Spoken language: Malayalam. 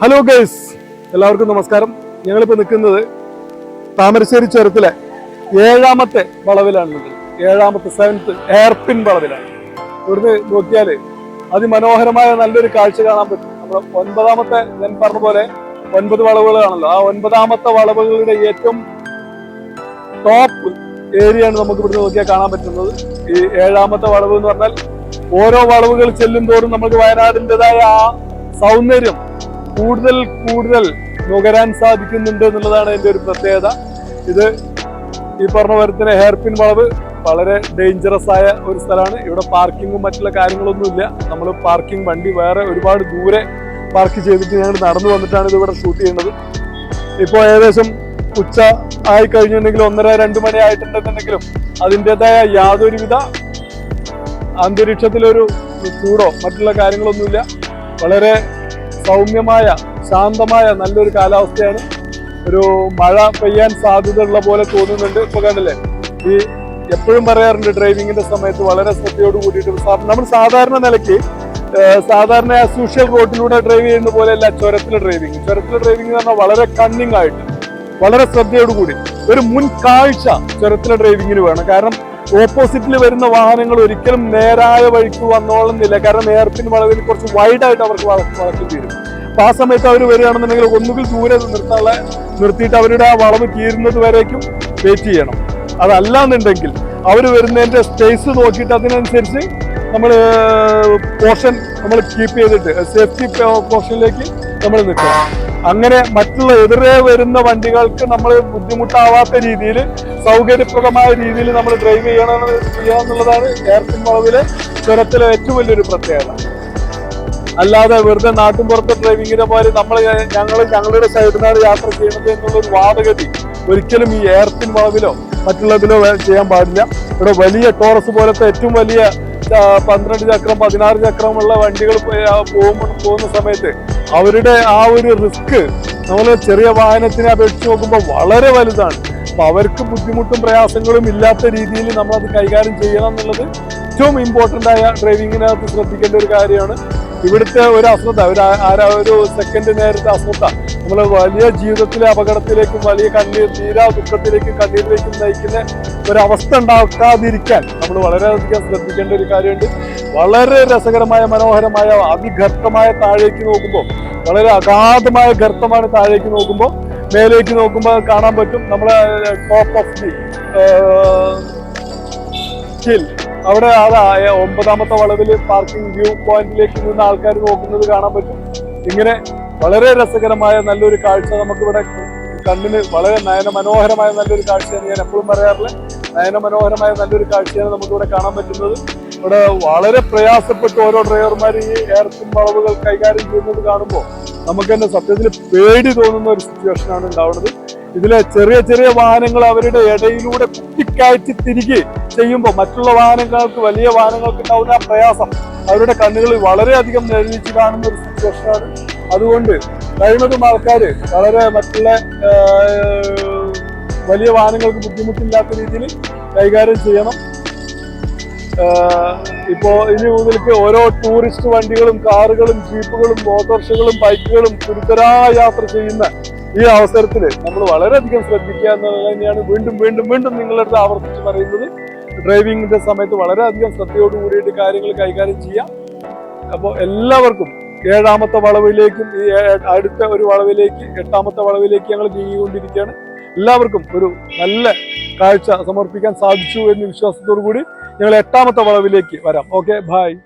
ഹലോ ഗൈസ് എല്ലാവർക്കും നമസ്കാരം. ഞങ്ങളിപ്പോൾ നിൽക്കുന്നത് താമരശ്ശേരി ചുരത്തിലെ ഏഴാമത്തെ വളവിലാണ് നിൽക്കുന്നത്. ഏഴാമത്തെ സെവൻത്ത് എയർപിൻ വളവിലാണ്. ഇവിടുന്ന് നോക്കിയാൽ അതിമനോഹരമായ നല്ലൊരു കാഴ്ച കാണാൻ പറ്റും. നമ്മുടെ ഒൻപതാമത്തെ ഞാൻ പറഞ്ഞ പോലെ ഒൻപത് വളവുകളാണല്ലോ. ആ ഒൻപതാമത്തെ വളവുകളുടെ ഏറ്റവും ടോപ്പ് ഏരിയയാണ് നമുക്ക് ഇവിടുന്ന് നോക്കിയാൽ കാണാൻ പറ്റുന്നത്. ഈ ഏഴാമത്തെ വളവ് എന്ന് പറഞ്ഞാൽ ഓരോ വളവുകൾ ചെല്ലും തോറും നമുക്ക് വയനാടിന്റെതായ ആ സൗന്ദര്യം കൂടുതൽ കൂടുതൽ നുകരാൻ സാധിക്കുന്നുണ്ട് എന്നുള്ളതാണ് എന്റെ ഒരു പ്രത്യേകത. ഇത് ഈ പറഞ്ഞ പോലെ ഹെയർപിൻ വളവ് വളരെ ഡേഞ്ചറസ് ആയ ഒരു സ്ഥലമാണ്. ഇവിടെ പാർക്കിങ്ങും മറ്റുള്ള കാര്യങ്ങളൊന്നുമില്ല. നമ്മൾ പാർക്കിംഗ് വണ്ടി വേറെ ഒരുപാട് ദൂരെ പാർക്ക് ചെയ്തിട്ട് ഞങ്ങൾ നടന്നു വന്നിട്ടാണ് ഇത് ഇവിടെ ഷൂട്ട് ചെയ്യുന്നത്. ഇപ്പോൾ ഏകദേശം ഉച്ച ആയി കഴിഞ്ഞിട്ടുണ്ടെങ്കിൽ ഒന്നര രണ്ട് മണി ആയിട്ടുണ്ടെന്നുണ്ടെങ്കിലും അതിന്റെതായ യാതൊരുവിധ അന്തരീക്ഷത്തിലൊരു ചൂടോ മറ്റുള്ള കാര്യങ്ങളൊന്നുമില്ല. വളരെ സൗമ്യമായ ശാന്തമായ നല്ലൊരു കാലാവസ്ഥയാണ്. ഒരു മഴ പെയ്യാൻ സാധ്യതയുള്ള പോലെ തോന്നുന്നുണ്ട്. ഇപ്പൊ കണ്ടില്ലേ? ഈ എപ്പോഴും പറയാറുണ്ട് ഡ്രൈവിങ്ങിന്റെ സമയത്ത് വളരെ ശ്രദ്ധയോട് കൂടിയിട്ട് നമ്മൾ സാധാരണ നിലയ്ക്ക് സാധാരണ അസൂഷ്യൽ റോഡിലൂടെ ഡ്രൈവ് ചെയ്യുന്ന പോലെയല്ല ചുരത്തിലെ ഡ്രൈവിംഗ് ചുരത്തിലെ ഡ്രൈവിംഗ് എന്ന് പറഞ്ഞാൽ വളരെ കണ്ണിങ് ആയിട്ട് വളരെ ശ്രദ്ധയോട് കൂടി ഒരു മുൻ കാഴ്ച ചുരത്തിലെ ഡ്രൈവിങ്ങിന് വേണം. കാരണം ഓപ്പോസിറ്റിൽ വരുന്ന വാഹനങ്ങൾ ഒരിക്കലും നേരായ വഴിക്ക് വന്നോളുന്നില്ല കാരണം നേർപ്പിന് വളവിൽ കുറച്ച് വൈഡായിട്ട് അവർക്ക് വള- വളർത്തി തീരും. അപ്പൊ ആ സമയത്ത് അവർ വരികയാണെന്നുണ്ടെങ്കിൽ ഒന്നുകിൽ ദൂരെ നിർത്താനുള്ള നിർത്തിയിട്ട് അവരുടെ ആ വളവ് തീരുന്നത് വരേക്കും വെയിറ്റ് ചെയ്യണം. അതല്ലാന്നുണ്ടെങ്കിൽ അവർ വരുന്നതിന്റെ സ്പേസ് നോക്കിയിട്ട് അതിനനുസരിച്ച് നമ്മൾ പോർഷൻ നമ്മൾ കീപ്പ് ചെയ്തിട്ട് സേഫ്റ്റി പോർഷനിലേക്ക് നമ്മൾ നിൽക്കണം. അങ്ങനെ മറ്റുള്ള എതിരെ വരുന്ന വണ്ടികൾക്ക് നമ്മൾ ബുദ്ധിമുട്ടാവാത്ത രീതിയിൽ സൗകര്യപ്രദമായ രീതിയിൽ നമ്മൾ ഡ്രൈവ് ചെയ്യണം ചെയ്യുക എന്നുള്ളതാണ് എയർപിൻ വളവിലെ ചുരത്തിലെ ഏറ്റവും വലിയൊരു പ്രത്യേകത. അല്ലാതെ വെറുതെ നാട്ടിൻപുറത്തെ ഡ്രൈവിങ്ങിനെ പോലെ നമ്മൾ ഞങ്ങൾ ഞങ്ങളുടെ സൈഡിനാണ് യാത്ര ചെയ്യുന്നത് എന്നുള്ളൊരു വാദഗതി ഒരിക്കലും ഈ എയർപിൻ വളവിലോ മറ്റുള്ളതിലോ ചെയ്യാൻ പാടില്ല. ഇവിടെ വലിയ ടോറസ് പോലത്തെ ഏറ്റവും വലിയ പന്ത്രണ്ട് ചക്രം പതിനാറ് ചക്രമുള്ള വണ്ടികൾ പോകുമ്പോൾ പോകുന്ന സമയത്ത് അവരുടെ ആ ഒരു റിസ്ക് നമ്മൾ ചെറിയ വാഹനത്തിനെ അപേക്ഷിച്ച് നോക്കുമ്പോൾ വളരെ വലുതാണ്. അപ്പൊ അവർക്ക് ബുദ്ധിമുട്ടും പ്രയാസങ്ങളും ഇല്ലാത്ത രീതിയിൽ നമ്മൾ അത് കൈകാര്യം ചെയ്യണം എന്നുള്ളത് ഏറ്റവും ഇമ്പോർട്ടന്റ് ആയ ഡ്രൈവിങ്ങിനകത്ത് ശ്രദ്ധിക്കേണ്ട ഒരു കാര്യമാണ്. ഇവിടുത്തെ ഒരു അശ്രദ്ധ ഒരു ഒരു സെക്കൻഡ് നേരത്തെ അശ്രദ്ധ. നമ്മൾ വലിയ ജീവിതത്തിലെ അപകടത്തിലേക്കും വലിയ കണ്ണീർ തീരാ ദുഃഖത്തിലേക്കും കണ്ണീരിലേക്കും നയിക്കുന്ന ഒരവസ്ഥ ഉണ്ടാക്കാതിരിക്കാൻ നമ്മൾ വളരെയധികം ശ്രദ്ധിക്കേണ്ട ഒരു കാര്യമുണ്ട്. വളരെ രസകരമായ മനോഹരമായ അതിഗർത്തമായ താഴേക്ക് നോക്കുമ്പോൾ വളരെ അഗാധമായ ഗർത്തമാണ് താഴേക്ക് നോക്കുമ്പോൾ മേലേക്ക് നോക്കുമ്പോൾ കാണാൻ പറ്റും. നമ്മളെ ടോപ്പ് ഓഫ് ദി ഹിൽ അവിടെ അതാ ഒമ്പതാമത്തെ വളവിൽ പാർക്കിംഗ് വ്യൂ പോയിന്റിലേക്ക് നിന്ന് ആൾക്കാർ നോക്കുന്നത് കാണാൻ പറ്റും. ഇങ്ങനെ വളരെ രസകരമായ നല്ലൊരു കാഴ്ച നമുക്കിവിടെ കണ്ണിന് വളരെ നയന മനോഹരമായ നല്ലൊരു കാഴ്ചയാണ് ഞാൻ എപ്പോഴും പറയാറില്ല? നയന മനോഹരമായ നല്ലൊരു കാഴ്ചയാണ് നമുക്കിവിടെ കാണാൻ പറ്റുന്നത്. ഇവിടെ വളരെ പ്രയാസപ്പെട്ട് ഓരോ ഡ്രൈവർമാർ ഈ എയർപിൻ വളവുകൾ കൈകാര്യം ചെയ്യുന്നത് കാണുമ്പോൾ നമുക്ക് തന്നെ സത്യത്തിൽ പേടി തോന്നുന്ന ഒരു സിറ്റുവേഷനാണ് ഉണ്ടാവുന്നത്. ഇതിലെ ചെറിയ ചെറിയ വാഹനങ്ങൾ അവരുടെ ഇടയിലൂടെ കുത്തിക്കയറ്റി തിരികെ ചെയ്യുമ്പോൾ മറ്റുള്ള വാഹനങ്ങൾക്ക് വലിയ വാഹനങ്ങൾക്ക് ഉണ്ടാവുന്ന ആ പ്രയാസം അവരുടെ കണ്ണുകളിൽ വളരെയധികം നേരിച്ച് കാണുന്ന ഒരു സിറ്റുവേഷനാണ് അതുകൊണ്ട് കഴിയുന്നതും ആൾക്കാർ വളരെ മറ്റുള്ള വലിയ വാഹനങ്ങൾക്ക് ബുദ്ധിമുട്ടില്ലാത്ത രീതിയിൽ കൈകാര്യം ചെയ്യണം. ഇപ്പോൾ ഇപ്പോ ഇനി മുതൽക്ക് ഓരോ ടൂറിസ്റ്റ് വണ്ടികളും കാറുകളും ജീപ്പുകളും ഓട്ടോറിക്ഷകളും ബൈക്കുകളും ഗുരുതരാ യാത്ര ചെയ്യുന്ന ഈ അവസരത്തിൽ നമ്മൾ വളരെയധികം ശ്രദ്ധിക്കുക എന്നുള്ളത് തന്നെയാണ് വീണ്ടും വീണ്ടും വീണ്ടും നിങ്ങളുടെ ആവർത്തിച്ച് പറയുന്നത്. ഡ്രൈവിങ്ങിന്റെ സമയത്ത് വളരെയധികം ശ്രദ്ധയോട് കൂടിയിട്ട് കാര്യങ്ങൾ കൈകാര്യം ചെയ്യാം. അപ്പോൾ എല്ലാവർക്കും ഏഴാമത്തെ വളവിലേക്കും ഈ അടുത്ത ഒരു വളവിലേക്ക് എട്ടാമത്തെ വളവിലേക്ക് ഞങ്ങൾ നീങ്ങിക്കൊണ്ടിരിക്കുകയാണ്. എല്ലാവർക്കും ഒരു നല്ല കാഴ്ച സമർപ്പിക്കാൻ സാധിച്ചു എന്ന് വിശ്വാസത്തോടു കൂടി ഞങ്ങൾ എട്ടാമത്തെ വളവിലേക്ക് വരാം. Okay bye